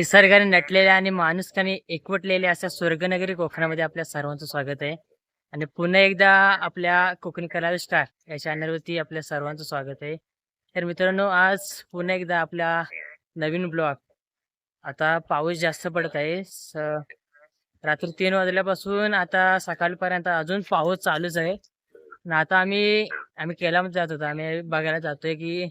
निसर्गाने नटलेल्या आणि माणुसकाने एकवटलेल्या अशा स्वर्गनगरी कोकणामध्ये आपल्या सर्वांचं स्वागत आहे. आणि पुन्हा एकदा आपल्या कोकणी कला स्टार या चॅनलवरती आपल्या सर्वांचं स्वागत आहे. तर मित्रांनो आज पुन्हा एकदा आपला नवीन ब्लॉग. आता पाऊस जास्त पडत आहे. रात्री तीन वाजल्यापासून आता सकाळपर्यंत अजून पाऊस चालूच आहे. आणि आता आम्ही आम्ही केलामध्ये जात होतो. आम्ही बघायला जातोय की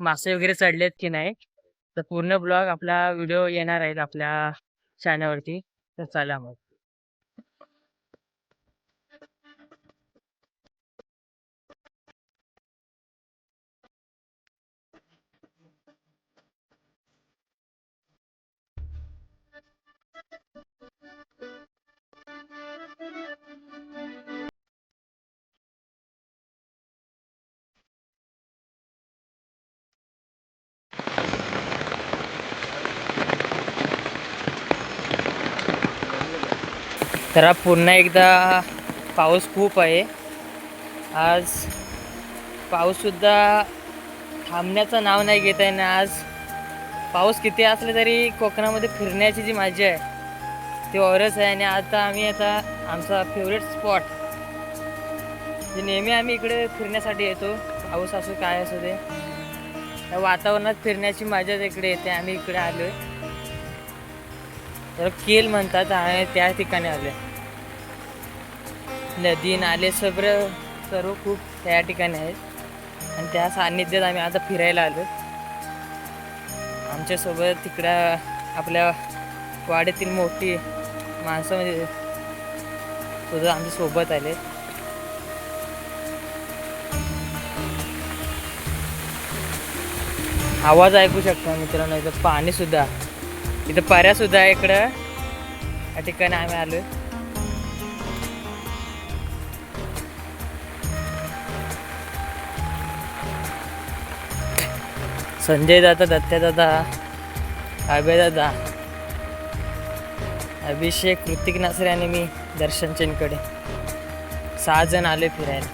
मासे वगैरे चढलेत की नाही. तर पूर्ण ब्लॉग आपला व्हिडिओ येणार आहेत आपल्या चॅनलवरती. तर चला मग. तर पुन्हा एकदा पाऊस खूप आहे. आज पाऊससुद्धा थांबण्याचं नाव नाही घेत आहे ना आज पाऊस किती असले तरी कोकणामध्ये फिरण्याची जी मजा आहे ती औरच आहे. आणि आता आम्ही आता आमचा फेवरेट स्पॉट जे नेहमी आम्ही इकडे फिरण्यासाठी येतो पाऊस असो काय असो ते त्या वातावरणात फिरण्याची मजाच इकडे येते. आम्ही इकडे आलो आहे तर केल म्हणतात आणि त्या ठिकाणी आले नदी नाले सगळं सर्व खूप त्या ठिकाणी आहेत. आणि त्या सान्निध्यात आम्ही आता फिरायला आलो. आमच्यासोबत तिकडं आपल्या वाड्यातील मोठी माणसं म्हणजे सुद्धा आमच्यासोबत आले. आवाज ऐकू शकता मित्रांनो इथं पाणीसुद्धा इथं पऱ्यासुद्धा इकडं या ठिकाणी आम्ही आलो संजय दादा दत्त्या दादा अभय दादा अभिषेक कृतिक नासरे आणि मी दर्शन चेनकडे सहा जण आले फिरायला.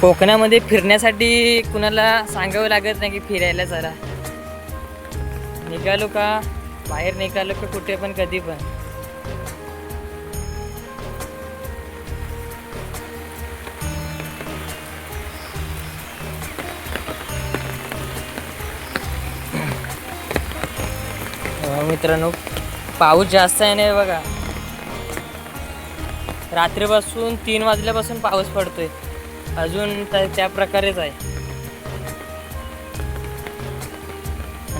कोकणामध्ये फिरण्यासाठी कुणाला सांगावं लागत नाही की फिरायला जरा. निघालो का? बाहेर निघालो की कुठे पण कधी पण. मित्रांनो पाऊस जास्त आहे नाही बघा. रात्रीपासून तीन वाजल्यापासून पाऊस पडतोय. अजून त्या प्रकारेच आहे.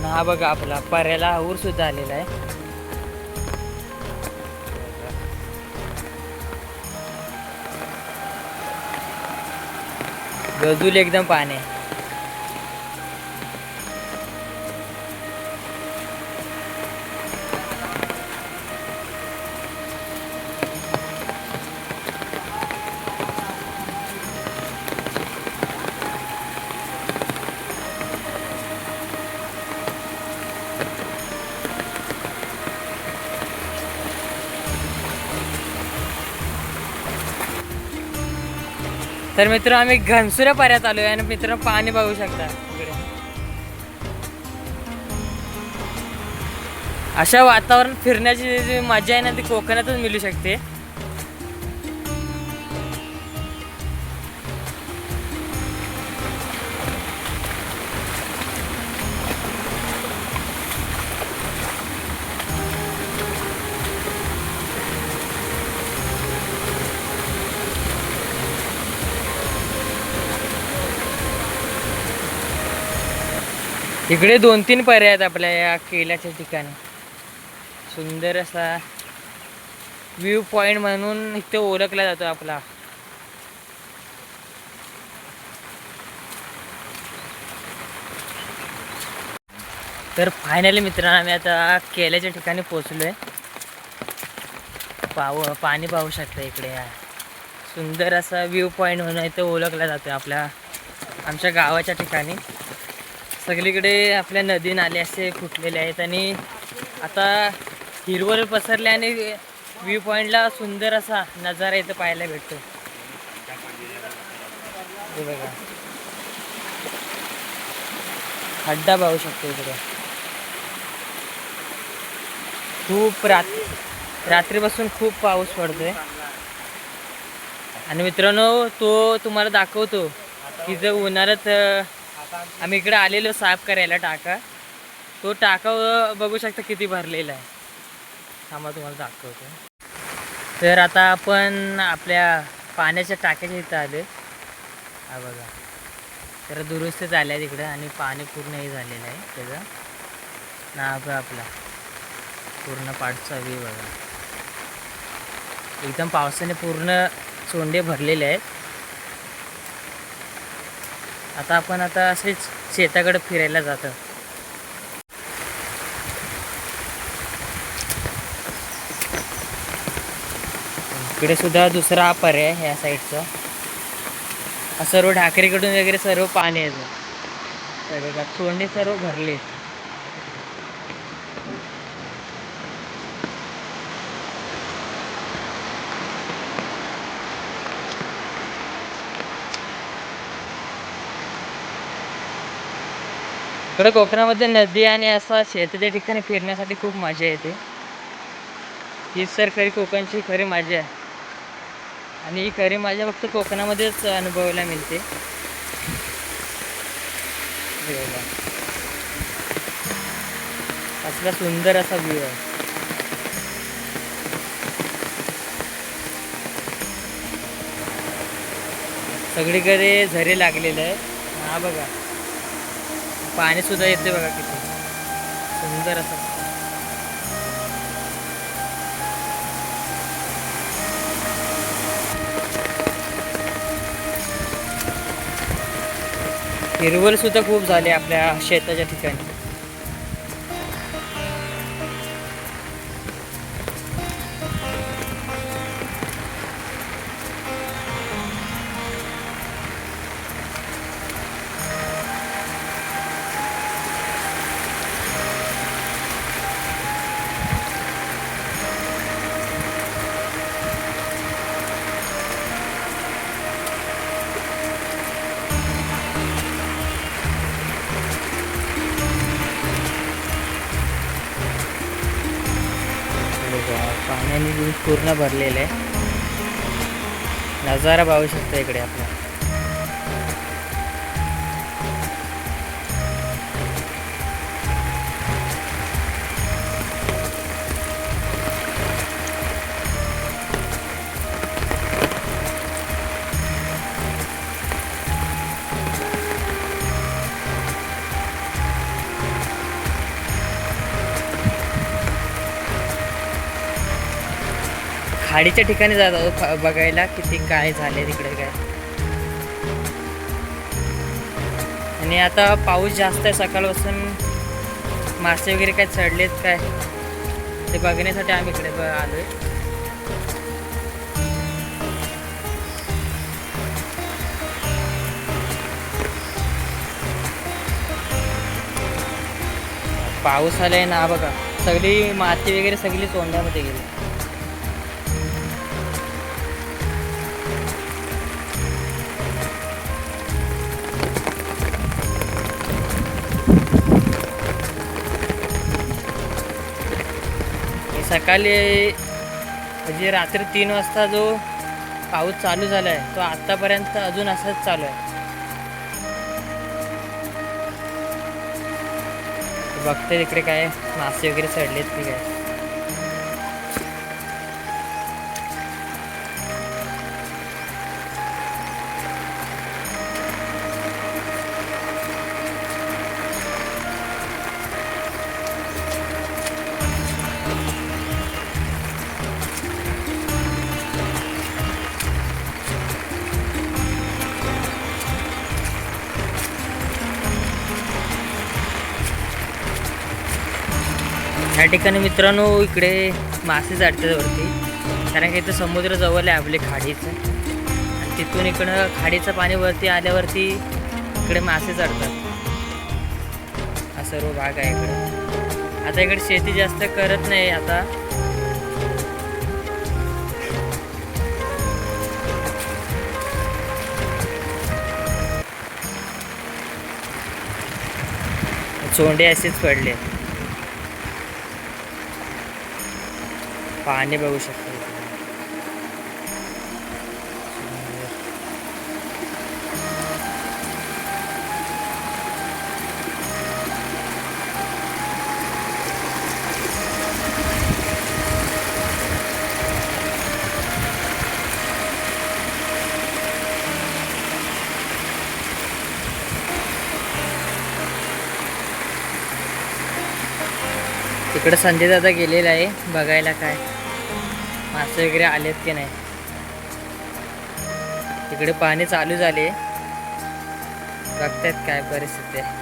आणि हा बघा आपला पर्याला ऊर सुद्धा आलेला आहे गजूल एकदम पाणी आहे. तर मित्र आम्ही घनसुऱ्या पर्यात आहे आणि मित्र पाणी बघू शकता. अशा वातावरण फिरण्याची जी मजा आहे ना ती कोकणातच मिळू शकते. इकडे दोन तीन पर्याय आहेत आपल्या या केल्याच्या ठिकाणी. सुंदर असा व्ह्यू पॉइंट म्हणून इथे ओळखला जातो आपला. तर फायनली मित्रांनो आम्ही आता केल्याच्या ठिकाणी पोचलोय पाव पाणी पाहू शकता इकडे सुंदर असा व्ह्यू पॉईंट म्हणून इथे ओळखला जातो आपल्या आमच्या गावाच्या ठिकाणी. सगळीकडे आपल्या नदी नाले असे फुटलेले आहेत आणि आता हिरवळ पसरले आणि व्ह्यू पॉईंटला सुंदर असा नजारा इथं पाहायला भेटतो बघा. खड्डा पाहू शकतो इकडे. खूप रात रात्रीपासून खूप पाऊस पडतोय. आणि मित्रांनो तो तुम्हाला दाखवतो की जर उन्हाळ्यात आम्ही इकडे आलेलो साफ करायला टाका. तो टाका बघू शकता किती भरलेला आहे. थांबा तुम्हाला दाखवतो. तर आता आपण आपल्या पाण्याच्या टाक्याच्या इथं आले हा बघा. तर दुरुस्त झाल्या तिकडं आणि पाणी पूर्णही झालेलं आहे त्याचं. नाग आपला. पूर्ण पाठचा व्ह्यू बघा. एकदम पावसाने पूर्ण सोंडे भरलेले आहेत. आता आपण आता असेच शेताकडे फिरायला जातो. इकडे सुद्धा दुसरा हा आहे या साईडचा. सर्व ढाकरीकडून वगैरे सर्व पाणी येतं. तर बघा सर्व भरले इकडं कोकणामध्ये नदी आणि असं शेतीच्या ठिकाणी फिरण्यासाठी खूप मजा येते. हीच सर खरी कोकणची खरी मजा आहे. आणि ही खरी मजा फक्त कोकणामध्येच अनुभवायला मिळते. असला सुंदर असा व्ह्यू आहे. सगळीकडे झरे लागलेले आहेत. हा बघा. पाणी सुद्धा येते बघा किती. सुंदर असं. हिरवळ सुद्धा खूप झाले आपल्या शेताच्या ठिकाणी. पूर्ण भरलेलं आहे. नजारा पाहू शकता इकडे आपला खाडीच्या ठिकाणी जात आहोत बघायला किती काय झाले तिकडे काय. आणि आता पाऊस जास्त आहे सकाळपासून मासे वगैरे काय चढलेत काय? ते बघण्यासाठी आम्ही इकडे आलो आलोय. पाऊस आलाय ना बघा. सगळी माती वगैरे सगळी तोंडामध्ये गेली. सकाळी म्हणजे रात्री तीन वाजता जो पाऊस चालू झाला आहे तो आत्तापर्यंत अजून असाच चालू आहे. बघते तिकडे काय मासे वगैरे चढलेत की काय. ठिकाणी मित्रांनो इकडे मासे जाडतात वरती. कारण की इथं समुद्र जवळ आहे आपले खाडीचं. आणि तिथून इकडं खाडीचं पाणी वरती आल्यावरती इकडे मासे चढतात हा सर्व भाग आहे इकडे. आता इकडे शेती जास्त करत नाही आता. चोंडे असेच पडले. पाणी बघू शकतो इकडे. तिकडे संजय दादा गेलेला आहे बघायला काय मासे वगैरे आलेत की नाही? तिकडे पाणी चालू झाले. बघतायत काय परिस्थिती आहे.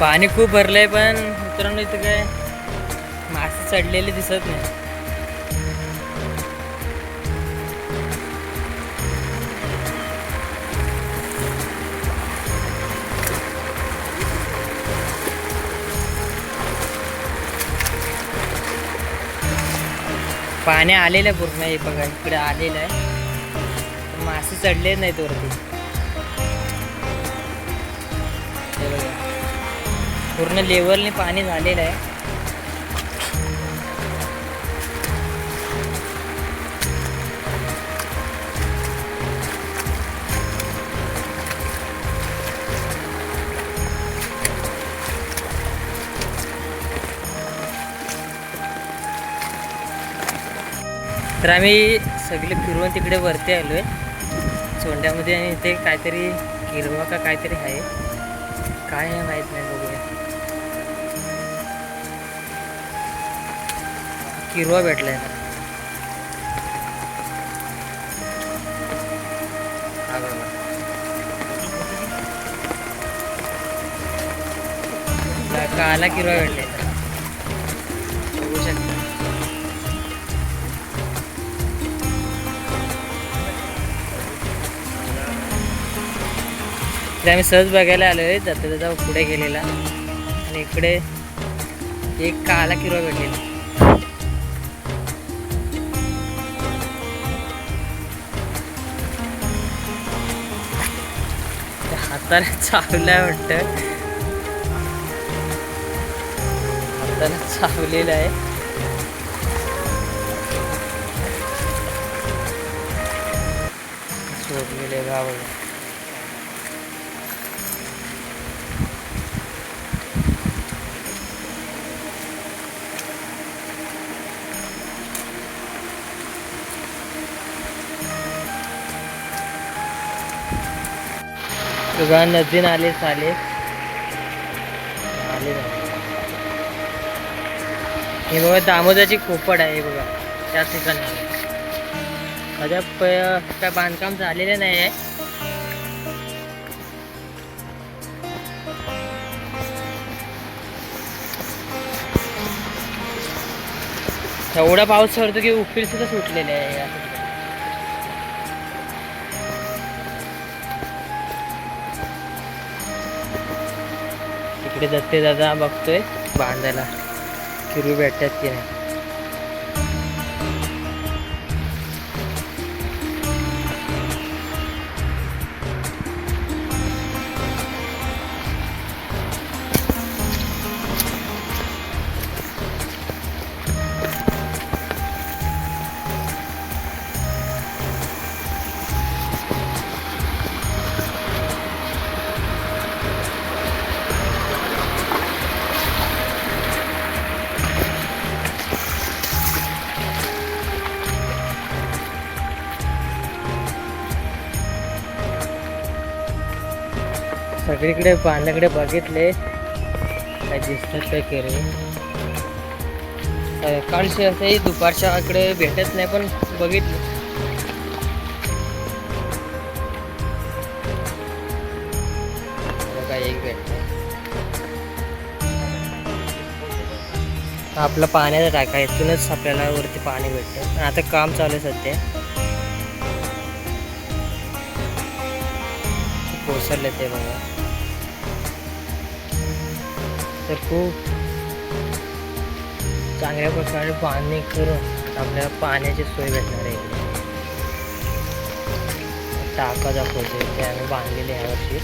पाणी खूप भरलंय पण मित्रांनो इथं काय मासे चढलेले दिसत नाही. पाणी आलेलं आहे पूर्ण हे बघा इकडे आलेलं आहे. मासे चढले नाहीत वरती. पूर्ण लेवलने पाणी झालेलं आहे. तर आम्ही सगळे फिरवून तिकडे वरती आलो आहे. सोंड्यामध्ये आणि इथे काहीतरी हिरवा का काहीतरी आहे. काय आहे माहीत नाही बघूया किरवा भेटलाय ना. काला किरवा भेटलाय. बघू शकता. इकडे आम्ही सहज बघायला आलो आहे जाता जाता पुढे गेलेला. आणि इकडे एक काला किरवा भेटलेला. त्या हाताला चावलाय वाटतं. हाताला चावलेलं आहे. सोडलेले गावाला. बघा नदीन आले साले. आले हे बघा दामोदरची खोपड आहे बघा. त्या ठिकाणी अद्याप काय बांधकाम झालेलं नाही आहे एवढा पाऊस पडतो की उकील सुद्धा सुटलेले आहे. इकडे दत्ते दादा बघतोय बांधायला. किरू भेटतात की नाही. सगळीकडे पाण्याकडे बघितले. काय दिसतात काय केरे सकाळचे असंही दुपारच्या इकडे भेटत नाही पण बघितलं. एक भेटत. आपलं पाण्याचा टाका इथूनच आपल्याला वरती पाणी भेटतं. आता काम चालू आहे सध्या. कोसरले ते बघा. तर खूप चांगल्या प्रकारे बांधणी करून आपल्याला पाण्याची सोय भेटणार आहे इकडे. टाका दाखवते ते आम्ही बांधलेले ह्या वर्षी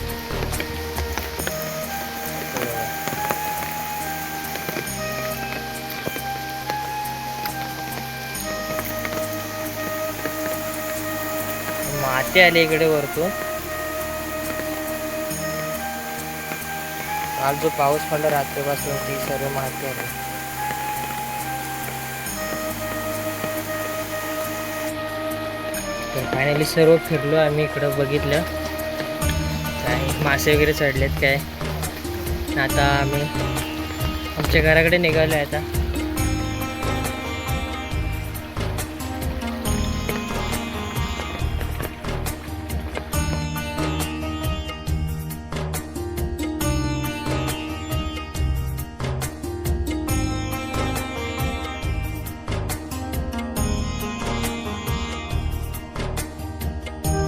माती आली इकडे वरतून. आज जो पाऊस पडला रात्रीपासून ती सर्व माहिती आहे. तर फायनली सर्व फिरलो आम्ही इकडं बघितलं. काय मासे वगैरे चढलेत काय. आता आम्ही आमच्या घराकडे निघालो आहे आता.